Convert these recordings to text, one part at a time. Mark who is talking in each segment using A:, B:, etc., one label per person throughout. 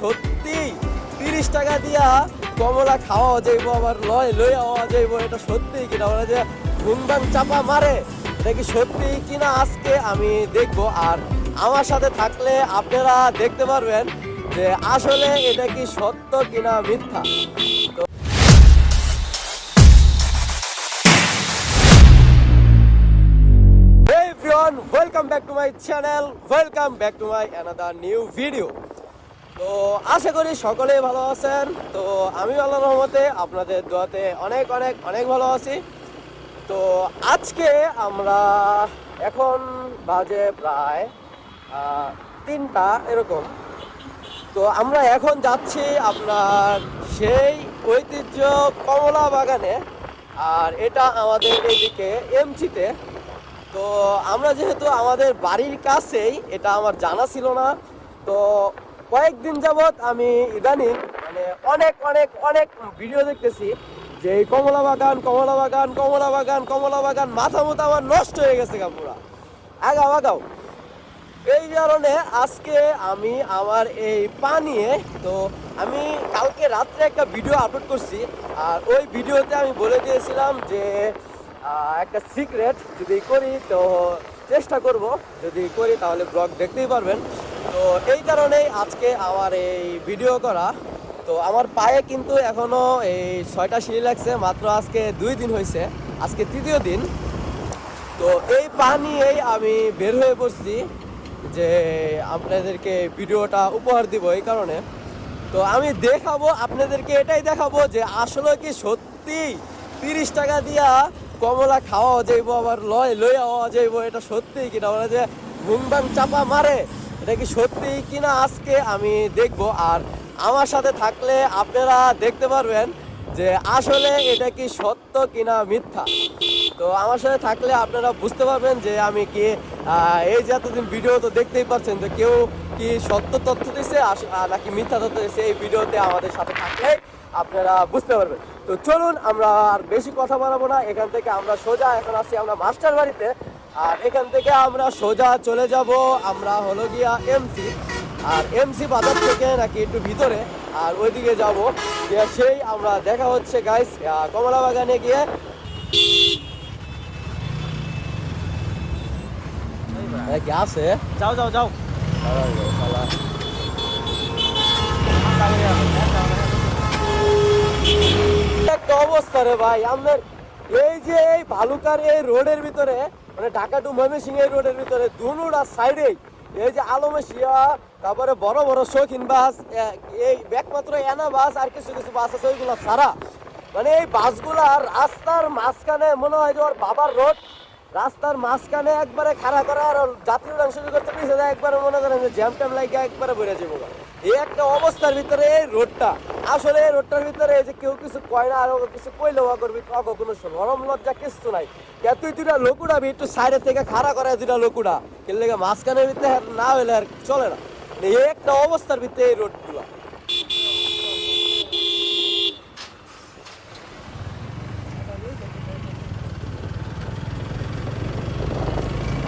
A: সত্যি তিরিশ টাকা দিয়া কমলা খাওয়া যাইব, আবার লয় লই হওয়া যাইব, এটা সত্যি কিনা ওরা যে ঘুমবাং চাপা মারে, এটা কি সত্যি কিনা আজকে আমি দেখব আর আমার সাথে থাকলে আপনারা দেখতে পারবেন যে আসলে এটা কি সত্য কিনা মিথ্যা welcome back to my channel. Welcome back to my another new video. তো আশা করি সকলেই ভালো আছেন। তো আমি আল্লাহর রহমতে আপনাদের দোয়াতে অনেক অনেক অনেক ভালো আছি। তো আজকে আমরা এখন বাজে প্রায় তিনটা এরকম। তো আমরা এখন যাচ্ছি আপনার সেই ঐতিহ্য কমলা বাগানে, আর এটা আমাদের এইদিকে এমচিতে তো আমরা যেহেতু আমাদের বাড়ির কাছেই, এটা আমার জানা ছিল না। তো কয়েকদিন যাবৎ আমি ইদানিং মানে অনেক অনেক অনেক ভিডিও দেখতেছি যে এই কমলা বাগান কমলা বাগান কমলা বাগান কমলা বাগান, মাথা মতো আমার নষ্ট হয়ে গেছে গা পুরা। আগাও আগাও। এই কারণে আজকে আমি আমার এই পা নিয়ে, তো আমি কালকে রাত্রে একটা ভিডিও আপলোড করছি, আর ওই ভিডিওতে আমি বলে দিয়েছিলাম যে একটা সিক্রেট যদি করি, তো চেষ্টা করব। যদি করি, তাহলে ব্লগ দেখতেই পারবেন। তো এই কারণেই আজকে আমার এই ভিডিও করা। তো আমার পায়ে কিন্তু এখনও এই ছয়টা সিঁড়ি লাগছে, মাত্র আজকে দুই দিন হয়েছে আজকে তৃতীয় দিন। তো এই পা নিয়েই আমি বের হয়ে পড়ছি যে আপনাদেরকে ভিডিওটা উপহার দিব এই কারণে। তো আমি দেখাবো, আপনাদেরকে এটাই দেখাবো যে আসলে কি সত্যি তিরিশ টাকা দিয়া কমলা খাওয়া যাইব, আবার লয় লই হওয়া যাইব, এটা সত্যি কিনা? ওরা যে ঘুমবাং চাপা মারে এটা কি সত্যি কিনা আজকে আমি দেখব। আর আমার সাথে থাকলে আপনারা দেখতে পারবেন যে আসলে এটা কি সত্য কিনা মিথ্যা। তো আমার সাথে থাকলে আপনারা বুঝতে পারবেন যে আমি কি এই যে এতদিন ভিডিও তো দেখতেই পাচ্ছেন যে কেউ কি সত্য তথ্য দিচ্ছে নাকি মিথ্যা তথ্য দিচ্ছে এই ভিডিওতে আমাদের সাথে থাকলে আপনারা বুঝতে পারবেন। তো চলুন আমরা আর বেশি কথা বাড়াবো না, এখান থেকে আমরা সোজা এখন আসছি আমরা মাস্টার বাড়িতে আর এখান থেকে আমরা সোজা চলে যাব। আমরা হলো গিয়া এমসি আর এমসি বাজার থেকে নাকি একটু ভিতরে। আর ওইদিকে যাব। গিয়ে সেই আমরা দেখা হচ্ছে গাইস কমলা বাগানে গিয়ে। কি আছে?
B: যাও যাও যাও।
A: একটা অবস্থা রে ভাই আমাদের এই যে এই ভালুকার এই রোডের ভিতরে মানে ঢাকা টু ময়মনসিংহ এই রোডের ভিতরে দুনুরা সাইডে এই যে আলমেশিয়া তারপরে বড় বড় শৌখিন বাস এই একমাত্র এনা বাস, আর কিছু কিছু বাস আছে ওইগুলো সারা মানে এই বাসগুলা রাস্তার মাঝখানে, মনে হয় যে ওর বাবার রোড, রাস্তার মাঝখানে একবারে খাড়া করা আর যাত্রী উড়ান শুরু করতে যায়, একবারে মনে করেন জ্যাম ট্যাম লাগে একবারে বেড়ে যাব এই একটা অবস্থার ভিতরে এই রোডটা। আসলে এই রোডটার ভিতরে যে কেউ কিছু কয় না, আর কিছু কইলেও করবি কোনো নরম লজ্জা কিছু নাই। তুই দুটা লোকুড়াবি একটু সাইডের থেকে খাড়া করে দুটা লোকুড়া। কেন লেগে মাঝখানের ভিতরে না হইলে আর চলে না, এই একটা অবস্থার ভিতরে এই রোডগুলো।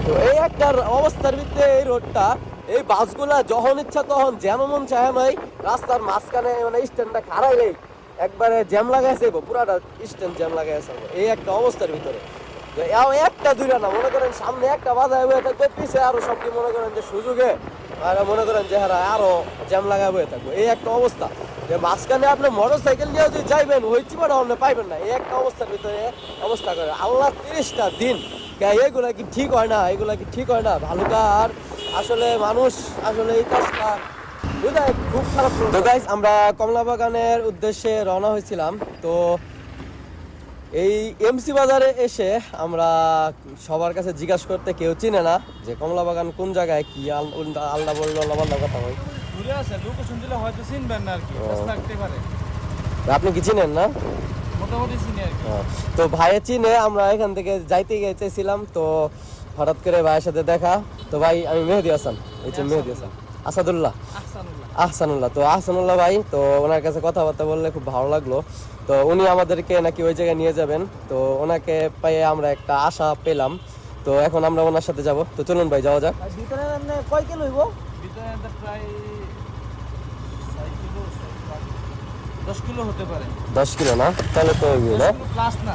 A: তো এই একটা অবস্থার ভিতরে এই রোডটা এই বাসগুলা যখন ইচ্ছা তখন যেমন মন চায় নাই রাস্তার মাঝখানে মানে স্ট্যান্ডটা খারাই নেই একবারে জ্যাম লাগাইছে পুরাটা স্ট্যান্ড জ্যাম লাগাইছে। এই একটা অবস্থার ভিতরে একটা দুইটা না, মনে করেন সামনে একটা বাজায় হয়ে থাকবে, পিছে আরও সব কি মনে করেন যে সুযোগে, আর মনে করেন যে হারা আরও জ্যাম লাগাই বয়ে থাকবে, এই একটা অবস্থা যে মাঝখানে আপনি মোটর সাইকেল নিয়ে যদি যাইবেন, ওই চিপাটা আপনি পাইবেন না, এই একটা অবস্থার ভিতরে অবস্থা করে আল্লাহ তিরিশটা দিন এগুলা কি ঠিক হয় না, এগুলা কি ঠিক হয় না, ভালুকার আসলে মানুষ আসলে এই কাজটা খুব খারাপ তো গাইস আমরা কমলা বাগানের উদ্দেশ্যে রওনা হয়েছিলাম। তো এই এমসি বাজারে এসে আমরা সবার কাছে জিজ্ঞাসা করতে কেউ চিনে না যে কমলা বাগান কোন জায়গায় কি আল্লাহ বলল আল্লাহ কথা হয়
B: আছে লোকেশন দিলে হয়তো চিনবেন না আর কি থাকতে পারে।
A: আপনি কি চিনেন না?
B: মোটামুটি চিনি আর কি।
A: তো ভাইয়ে চিনে আমরা এখান থেকে যাইতে গেছিলাম। তো হঠাৎ করে ভাইয়ের সাথে দেখা তো ভাই আমি মেহেদি হাসান এই যে মেহেদি হাসান। আসাদুল্লাহ।
B: আহসানুল্লাহ।
A: আহসানুল্লাহ তো আহসানুল্লাহ ভাই তো ওনার কাছে কথাবার্তা বললে খুব ভালো লাগল। তো উনি আমাদেরকে নাকি ওই জায়গায় নিয়ে যাবেন। তো ওনাকে পেয়ে আমরা একটা আশা পেলাম। তো এখন আমরা ওনার সাথে যাব। তো চলুন ভাই যাওয়া যাক।
B: ভিতরে কয় কিলো হইব? ভিতরে প্রায় দশ কিলো হতে পারে।
A: দশ কিলো না? তাহলে তো না?
B: প্লাস না।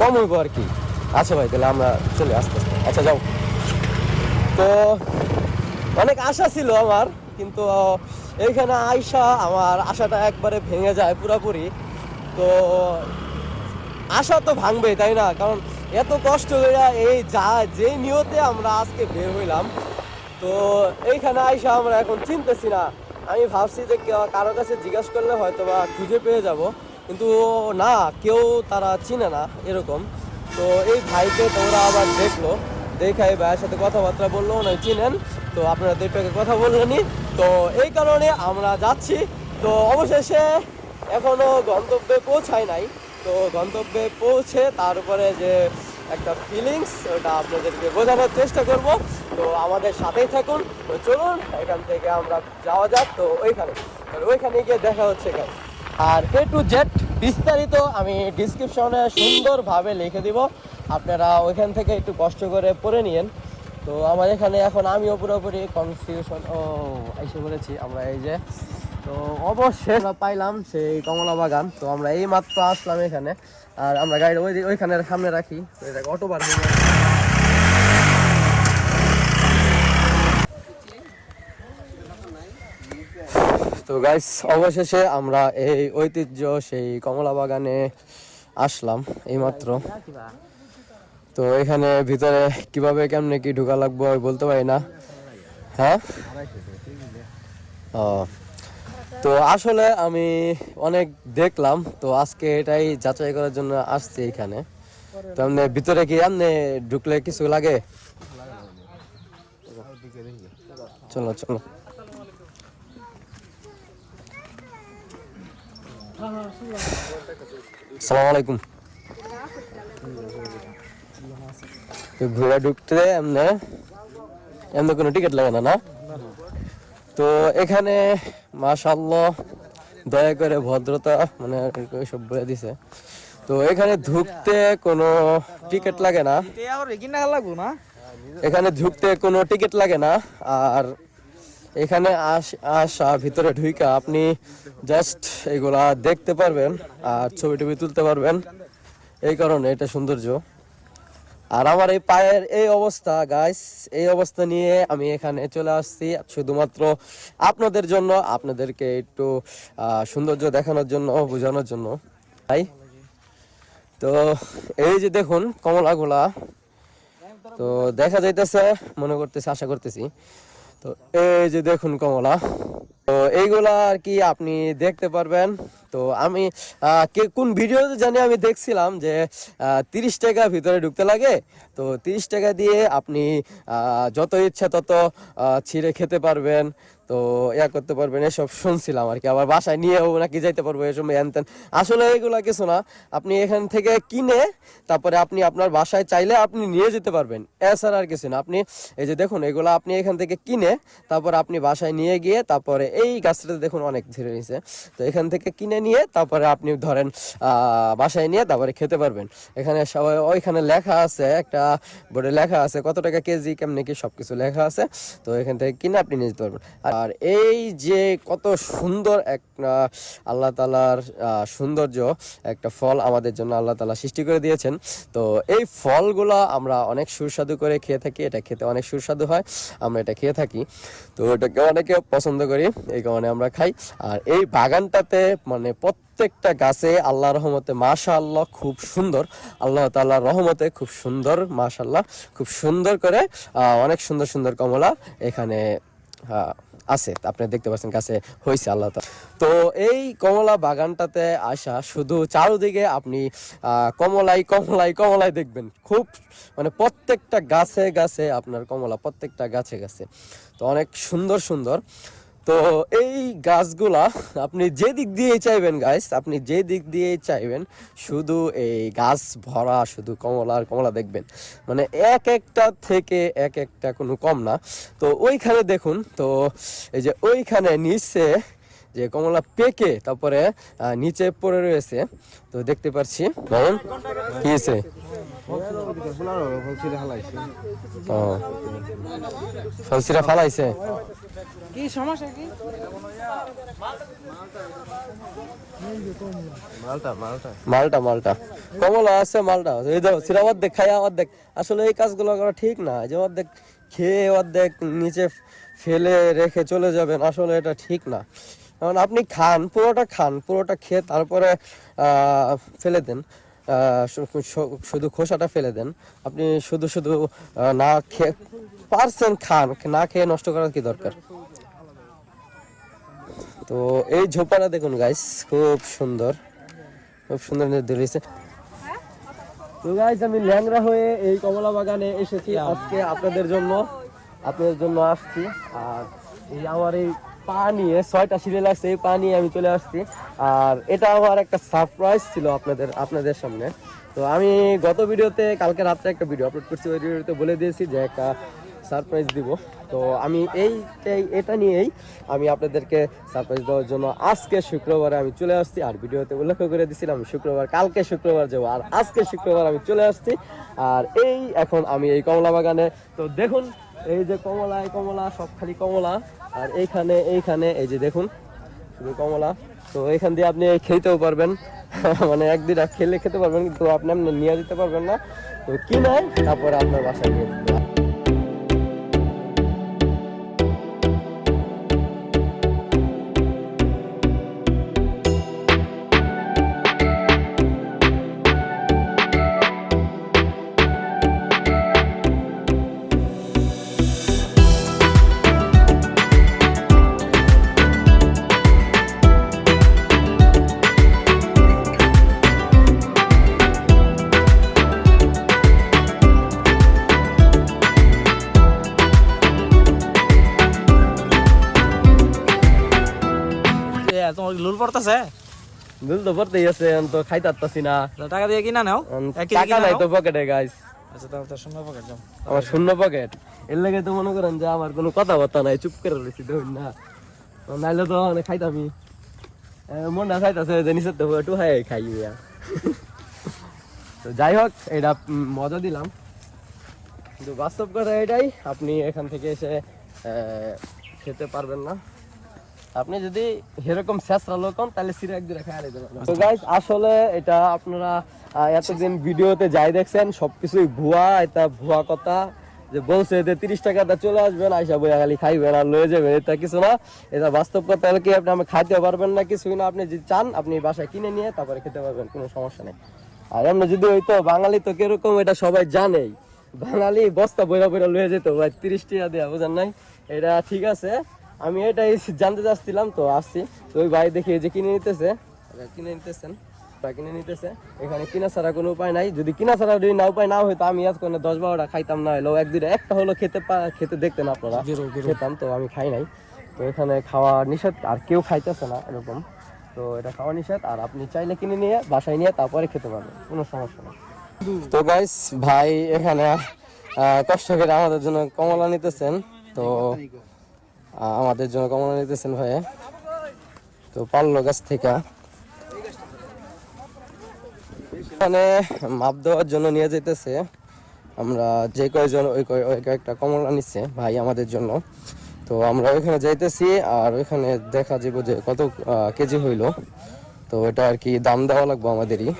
A: কম হইব আর কি। আচ্ছা ভাই, তাহলে আমরা চলে আস্তে আস্তে। আচ্ছা যাও। তো অনেক আশা ছিল আমার, কিন্তু এইখানে আইসা আমার আশাটা একবারে ভেঙে যায় পুরাপুরি। তো আশা তো ভাঙবে তাই না? কারণ এত কষ্ট করে এই যা, যে নিয়তে আমরা আজকে বের হইলাম, তো এইখানে আইসা আমরা এখন চিনতেছি না। আমি ভাবছি যে কারও কাছে জিজ্ঞাসা করলে হয়তো বা খুঁজে পেয়ে যাব, কিন্তু না, কেউ তারা চিনে না এরকম। তো এই ভাইকে তোমরা আবার দেখল, দেখে এই ভাইয়ের সাথে কথাবার্তা বলল ওনার চিনেন, তো আপনারা দুইটাকে কথা বললেনি তো এই কারণে আমরা যাচ্ছি। তো অবশেষে এখনও গন্তব্যে পৌঁছায় নাই। তো গন্তব্যে পৌঁছে তারপরে যে একটা ফিলিংস ওটা আপনাদেরকে বোঝানোর চেষ্টা করব। তো আমাদের সাথেই থাকুন। তো চলুন, এখান থেকে আমরা যাওয়া যাক। তো ওইখানে ওইখানে গিয়ে দেখা হচ্ছে আর এ টু জেড বিস্তারিত আমি ডিসক্রিপশনে সুন্দরভাবে লিখে দিব। আপনারা ওইখান থেকে একটু কষ্ট করে পড়ে নিয়েন। তো আমার এখানে এখন আমিও পুরোপুরি কনফিউশন ও, এসে বলেছি আমরা এই যে। তো অবশ্যই পাইলাম সেই কমলা বাগান। তো আমরা এই মাত্র আসলাম এখানে। আর আমরা গাড়ি ওই ওইখানে সামনে রাখি। এটাকে অটো তো গাইস অবশেষে আমরা এই ঐতিহ্য, সেই কমলা বাগানে আসলাম এইমাত্র। তো এখানে ভিতরে কীভাবে, কেমনে কি ঢুকা লাগবে বলতে পারি না। হ্যাঁ? ও, তো আসলে আমি অনেক দেখলাম, তো আজকে এটাই যাচাই করার জন্য আসছি এখানে। তো আপনি ভিতরে কি এমনি ঢুকলে কিছু লাগে? চলো চলো। সালাম আলাইকুম তো ঢুকতে এমনি এমনি কোনো টিকিট লাগে না না? তো এখানে মাশাল্লাহ দয়া করে ভদ্রতা মানে সব বলে দিছে। তো এখানে ঢুকতে কোনো টিকিট লাগে না। এখানে ঢুকতে কোনো টিকিট লাগে না আর এখানে আস- ভিতরে ঢুইকা আপনি জাস্ট এগুলা দেখতে পারবেন আর ছবি টবি তুলতে পারবেন। এই কারণে এটা সৌন্দর্য। আর আমার এই পায়ের এই অবস্থা গাইস এই অবস্থা নিয়ে আমি এখানে চলে আসছি শুধুমাত্র আপনাদের জন্য, আপনাদেরকে একটু সৌন্দর্য দেখানোর জন্য, বোঝানোর জন্য। তাই তো এই যে দেখুন কমলাগুলা, তো দেখা যাইতেছে, মনে করতেছি, আশা করতেছি তো এই যে দেখুন কমলা, তো এইগুলা আর কি আপনি দেখতে পারবেন। তো আমি কে, কোন ভিডিও জানি আমি দেখছিলাম যে তিরিশ টাকা ভিতরে ঢুকতে লাগে। তো তিরিশ টাকা দিয়ে আপনি যত ইচ্ছা তত ছিঁড়ে খেতে পারবেন। তো ইয়া করতে পারবেন, এসব শুনছিলাম আর কি। আবার বাসায় নিয়েও নাকি যাইতে পারব এসব হ্যান ত্যান। আসলে এগুলা কিছু না, আপনি এখান থেকে কিনে তারপরে আপনি আপনার বাসায় চাইলে আপনি নিয়ে যেতে পারবেন। এছাড়া আর কিছু না, আপনি এই যে দেখুন, এগুলা আপনি এখান থেকে কিনে তারপর আপনি বাসায় নিয়ে গিয়ে তারপরে এই গাছটাতে দেখুন অনেক ধরে নিয়েছে তো এখান থেকে কিনে নিয়ে তারপরে আপনি ধরেন বাসায় নিয়ে তারপরে খেতে পারবেন। এখানে সবাই, ওইখানে লেখা আছে, একটা বোর্ডে লেখা আছে, কত টাকা কেজি, কেমনে কি সবকিছু লেখা আছে। তো এখান থেকে কিনে আপনি নিয়ে যেতে পারবেন। আর এই যে কত সুন্দর এক আল্লাহ তালার সৌন্দর্য একটা ফল আমাদের জন্য আল্লাহ তালা সৃষ্টি করে দিয়েছেন। তো এই ফলগুলো আমরা অনেক সুস্বাদু করে খেয়ে থাকি এটা খেতে অনেক সুস্বাদু হয় আমরা এটা খেয়ে থাকি। তো এটাকে অনেকে পছন্দ করি এই কারণে আমরা খাই। আর এই বাগানটাতে মানে প্রত্যেকটা গাছে আল্লাহ রহমতে মাশা আল্লাহ খুব সুন্দর আল্লাহ তাল্লাহ রহমতে খুব সুন্দর মাশাল্লাহ খুব সুন্দর করে অনেক সুন্দর সুন্দর কমলা এখানে আহ, আছে, আপনি দেখতে পাচ্ছেন কাছে হয়েছে আল্লাহ তো এই কমলা বাগানটাতে আসা শুধু চারোদিকে আপনি কমলাই কমলাই কমলাই দেখবেন। খুব মানে প্রত্যেকটা গাছে গাছে আপনার কমলা প্রত্যেকটা গাছে গাছে। তো অনেক সুন্দর সুন্দর। তো এই গাছগুলা আপনি যে দিক দিয়ে চাইবেন গাছ আপনি যে দিক দিয়ে চাইবেন, শুধু এই গাছ ভরা, শুধু কমলা আর কমলা দেখবেন। মানে এক একটা থেকে এক একটা কোনো কম না। তো ওইখানে দেখুন, তো এই যে ওইখানে নিচে যে কমলা পেকে তারপরে আহ, নিচে পড়ে রয়েছে। তো দেখতে পাচ্ছি। বলেন কি হয়েছে? ফলসিরা ফালাইছে।
B: কি সমস্যা কি?
A: মালটা মালটা। কমলা আছে মালটা। এই দেখো সিরা অর্ধেক খাই অর্ধেক। আসলে এই কাজগুলো করা ঠিক না। যে অর্ধেক খেয়ে অর্ধেক নিচে ফেলে রেখে চলে যাবেন আসলে এটা ঠিক না। কারণ আপনি খান, পুরোটা খান, পুরোটা খেয়ে তারপরে ফেলে দেন। শুধু খোসাটা ফেলে দেন। আপনি শুধু শুধু না খেয়ে পারছেন খান, না খেয়ে নষ্ট করার কি দরকার? তো এই ঝোপাটা দেখুন গাইস খুব সুন্দর। খুব সুন্দর ধরেছে তো গাইস আমি ল্যাংরা হয়ে এই কমলা বাগানে এসেছি। আজকে আপনাদের জন্য আপনাদের জন্য আসছি। আর এই আমার এই পা নিয়ে ছয়টা সিরিয়াল আসছে এই পা নিয়ে আমি চলে আসছি। আর এটা আমার একটা সারপ্রাইজ ছিল আপনাদের আপনাদের সামনে। তো আমি গত ভিডিওতে, কালকে রাত্রে একটা ভিডিও আপলোড করছি, ওই ভিডিওতে বলে দিয়েছি যে একটা সারপ্রাইজ দিব। তো আমি এইটাই, এটা নিয়েই আমি আপনাদেরকে সারপ্রাইজ দেওয়ার জন্য আজকে শুক্রবারে আমি চলে আসছি। আর ভিডিওতে উল্লেখ করে দিছিলাম শুক্রবার, কালকে শুক্রবার যাব, আর আজকে শুক্রবার আমি চলে আসছি। আর এই এখন আমি এই কমলা বাগানে তো দেখুন এই যে কমলা, এই কমলা, সব খালি কমলা। আর এইখানে এইখানে, এই যে দেখুন, শুধু কমলা। তো এইখান দিয়ে আপনি খেতেও পারবেন। মানে একদিন খেলে খেতে পারবেন, কিন্তু আপনি আপনি নিয়ে যেতে পারবেন না। তো কিনে তারপরে আপনার বাসায় নিয়ে
B: পড়তেছে?
A: তো পড়তেই আছে তো খাইতে পারতাছি না।
B: টাকা দিয়ে কিনা নাও?
A: টাকা নাই তো পকেটে গাইস
B: আচ্ছা তাহলে শূন্য পকেট
A: আমার শূন্য পকেট এর লাগে তো মনে করেন যে আমার কোনো কথাবার্তা নাই চুপ করে রয়েছি দেখুন না। নাইলে তো অনেক খাইতামি মন না খাইতাছে যে নিচের তো একটু হাই খাই তো যাই হোক এটা মজা দিলাম। কিন্তু বাস্তব কথা এটাই আপনি এখান থেকে এসে খেতে পারবেন না। আপনি যদি এরকম শেষরা লোক হন, তাহলে সিরে একদিন খাই দেবেন তো গাইস আসলে এটা আপনারা এতদিন ভিডিওতে যাই দেখছেন, সবকিছুই ভুয়া, এটা ভুয়া কথা। যে বলছে যে তিরিশ টাকাটা চলে আসবেন আইসা বইয়া খালি খাইবেন আর লয়ে যাবেন, এটা কিছু না। এটা বাস্তব কথা হলো কি আপনি আমি খাইতে পারবেন না কিছুই না? আপনি যদি চান, আপনি বাসায় কিনে নিয়ে তারপরে খেতে পারবেন, কোনো সমস্যা নেই। আর এমনি যদি হইতো বাঙালি তো কীরকম, এটা সবাই জানেই। বাঙালি বস্তা বইরা বইরা লয়ে যেত, ভাই, তিরিশ টাকা দেওয়া বুঝেন নাই? এটা ঠিক আছে। আমি এটাই জানতে চাচ্ছিলাম তো আসছি। তো ওই ভাই দেখি যে কিনে নিতেছে। কিনে নিতেছেন। কিনে নিতেছে। এখানে কিনা ছাড়া কোনো উপায় নাই। যদি কিনা ছাড়া যদি না উপায় না হইতো আমি আজকে দশ বারোটা খাইতাম না হলেও একদিন একটা হলো খেতে খেতে দেখতেন আপনারা। খেতাম তো আমি খাই নাই। তো এখানে খাওয়া নিষেধ আর কেউ খাইতেছে না এরকম। তো এটা খাওয়া নিষেধ আর আপনি চাইলে কিনে নিয়ে বাসায় নিয়ে তারপরে খেতে পারবেন। কোনো সমস্যা নেই। তো গাইস ভাই এখানে কষ্ট করে আমাদের জন্য কমলা নিতেছেন। তো আমাদের জন্য কমলা নিতেছেন ভাই তো পাল্লো গাছ থেকে। এখানে মাপ দেওয়ার জন্য নিয়ে যেতেছে আমরা যে কয়জন, ওই কয়- ওই কয়েকটা কমলা নিচ্ছে ভাই আমাদের জন্য। তো আমরা ওইখানে যাইতেছি আর ওইখানে দেখা যাব যে কত কেজি হইল। তো এটা আর কি দাম দেওয়া লাগবে আমাদেরই।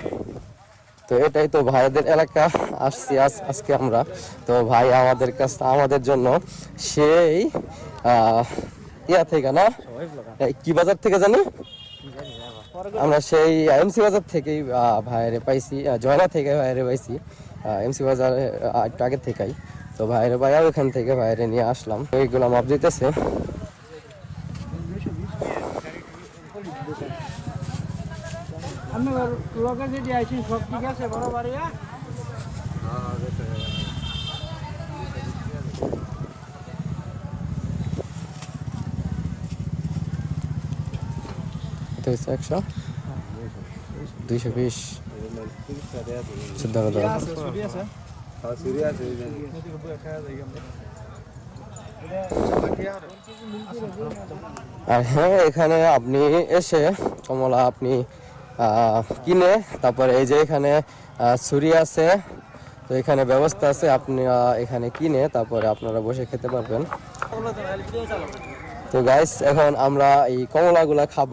A: তো এটাই তো ভাইদের এলাকা। আসছি আজ- আজকে আমরা। তো ভাই আমাদের কাছে, আমাদের জন্য সেই ইয়া থেকে না? কি বাজার থেকে জানি? আমরা সেই এমসি বাজার থেকেই আহ, ভাইয়েরে পাইছি জয়না থেকে ভাইয়েরে পাইছি। এমসি বাজার একটু আগে থেকেই। তো ভাইয়েরে পাইয়া ওখান থেকে ভাইয়েরে নিয়ে আসলাম। এইগুলো মাপ দিতেছে।
B: আমি লগে যদি আইছি সব ঠিক আছে বড় বাড়িয়া
A: হচ্ছে একশো? দুইশো বিশ। আর হ্যাঁ এখানে আপনি এসে, কমলা আপনি কিনে, তারপরে এই যে এখানে ছুরি আছে, তো এখানে ব্যবস্থা আছে, আপনি এখানে কিনে, তারপরে আপনারা বসে খেতে পারবেন। তো গাইস এখন আমরা এই কমলাগুলা খাব।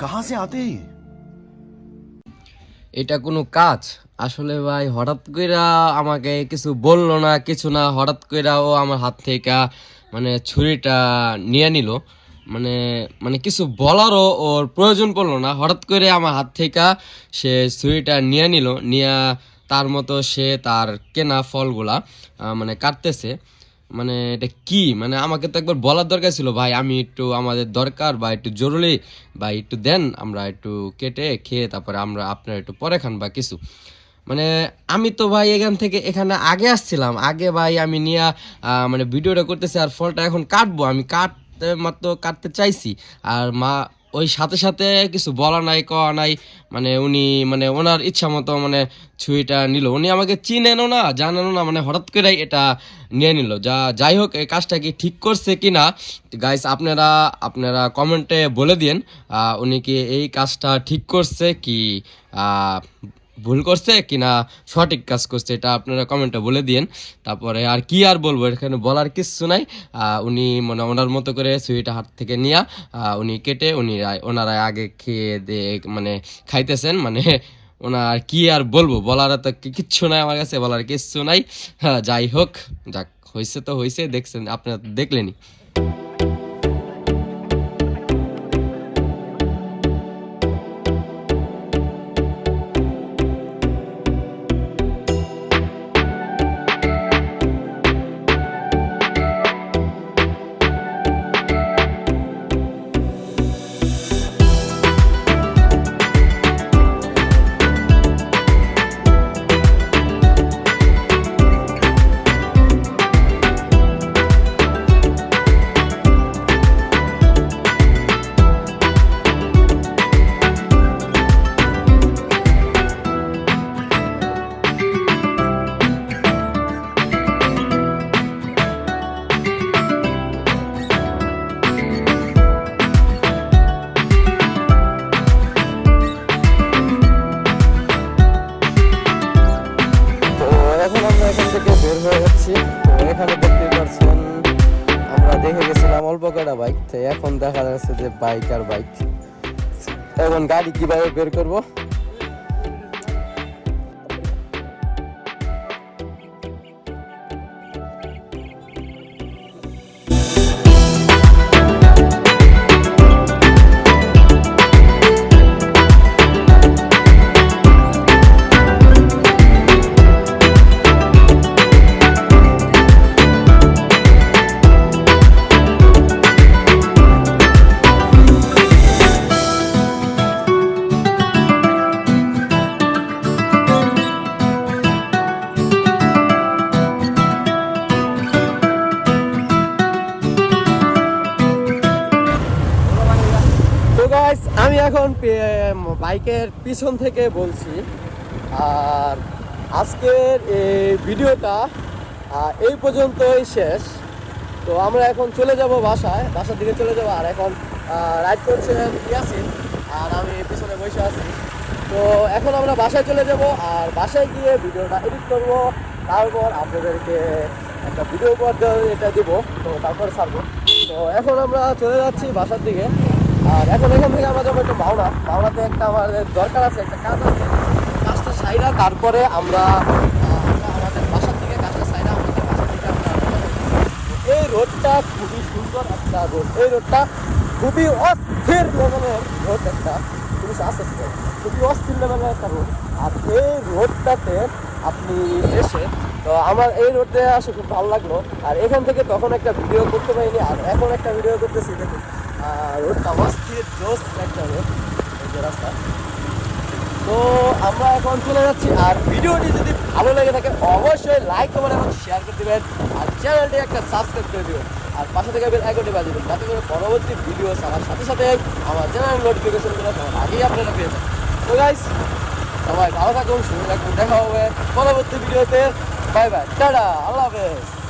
C: कहां से आते हैं ये
A: এটা কোনো কাজ আসলে ভাই হঠাৎ কইরা আমাকে কিছু বললো না কিছু না হঠাৎ কইরা ও আমার হাত থেকে মানে ছুরিটা নিয়ে নিল মানে মানে কিছু বলারও ওর প্রয়োজন পড়লো না হঠাৎ করে আমার হাত থেকে সে ছুরিটা নিয়ে নিল নিয়ে তার মতো সে তার কেনা ফলগুলা আহ, মানে কাটতেছে মানে এটা কি? মানে আমাকে তো একবার বলার দরকার ছিল, ভাই, আমি একটু আমাদের দরকার, বা একটু জরুরি, বা একটু দেন, আমরা একটু কেটে খেয়ে তারপরে আমরা আপনার একটু পরে খান, বা কিছু। মানে আমি তো ভাই এখান থেকে, এখানে আগে আসছিলাম। আগে ভাই আমি নিয়ে মানে ভিডিওটা করতেছি আর ফলটা এখন কাটবো। আমি কাটতে মাত্র কাটতে চাইছি। আর মা ওই সাথে সাথে কিছু বলা নাই, কওয়া নাই। মানে উনি মানে ওনার ইচ্ছা মতো মানে ছুরিটা নিল। উনি আমাকে চিনেনও না, জানেনও না মানে হঠাৎ করেই এটা নিয়ে নিল। যা, যাই হোক, এই কাজটা কি ঠিক করছে কি না গাইস আপনারা আপনারা কমেন্টে বলে দিন উনি কি এই কাজটা ঠিক করছে কি ভুল করছে কিনা সঠিক কাজ করছে এটা আপনারা কমেন্টে বলে দিন তারপরে আর কি আর বলব এখানে বলার কিচ্ছু নাই। উনি মানে ওনার মতো করে সুইটা হাত থেকে নিয়ে উনি কেটে উনি ওনারা আগে খেয়ে দিয়ে মানে খাইতেছেন মানে ওনার কি আর বলব বলার তো কিচ্ছু নাই আমার কাছে বলার কিচ্ছু নাই। হ্যাঁ, যাই হোক যাক হয়েছে তো হয়েছে দেখছেন আপনারা তো বাইক আর বাইক। এখন গাড়ি কীভাবে বের করব? বাইকের পিছন থেকে বলছি। আর আজকের এই ভিডিওটা এই পর্যন্তই শেষ। তো আমরা এখন চলে যাব বাসায়, বাসার দিকে চলে যাব। আর এখন রাইড করছে ইয়াসিন, আর আমি পিছনে বসে আছি। তো এখন আমরা বাসায় চলে যাব, আর বাসায় গিয়ে ভিডিওটা এডিট করব। তারপর আপনাদেরকে একটা ভিডিও পর এটা দিব। তো তারপর ছাড়বো। তো এখন আমরা চলে যাচ্ছি বাসার দিকে। আর এখন এখান থেকে আমরা যাব একটু মাওনা মাওনাতে একটা আমাদের দরকার আছে, একটা কাজ আছে। কাজটা সাইরা, তারপরে আমরা আমাদের বাসার থেকে কাজটা সাইরা, আমাদের বাসার থেকে আমরা এই রোডটা খুবই সুন্দর একটা রোড। এই রোডটা খুবই অস্থির লেভেলের রোড একটা। আসতে খুবই অস্থির লেভেলের একটা রোড। আর এই রোডটাতে আপনি এসে, তো আমার এই রোডে আসে খুব ভালো লাগল। আর এখান থেকে তখন একটা ভিডিও করতে পারিনি, আর এখন একটা ভিডিও করতেছি, দেখুন। আর রোডটা অস্থির জোস একটা রোড যে রাস্তা। তো আমরা এখন চলে যাচ্ছি, আর ভিডিওটি যদি ভালো লেগে থাকে, অবশ্যই লাইক কমেন্ট এবং শেয়ার করে দেবেন। আর চ্যানেলটি একটা সাবস্ক্রাইব করে দেবেন। আর পাশে থেকে বেল আইকনটি বাজিয়ে দেবেন, যাতে করে পরবর্তী ভিডিও ছাড়ার সাথে সাথে আমার চ্যানেল নোটিফিকেশনগুলো সবার আগেই আপনারা পেয়ে যান। তো গাইস সবাই ভালো থাকুন সুন্দর থাকুন, দেখা হবে পরবর্তী ভিডিওতে বাই বাই টাটা, আল্লাহ হাফেজ।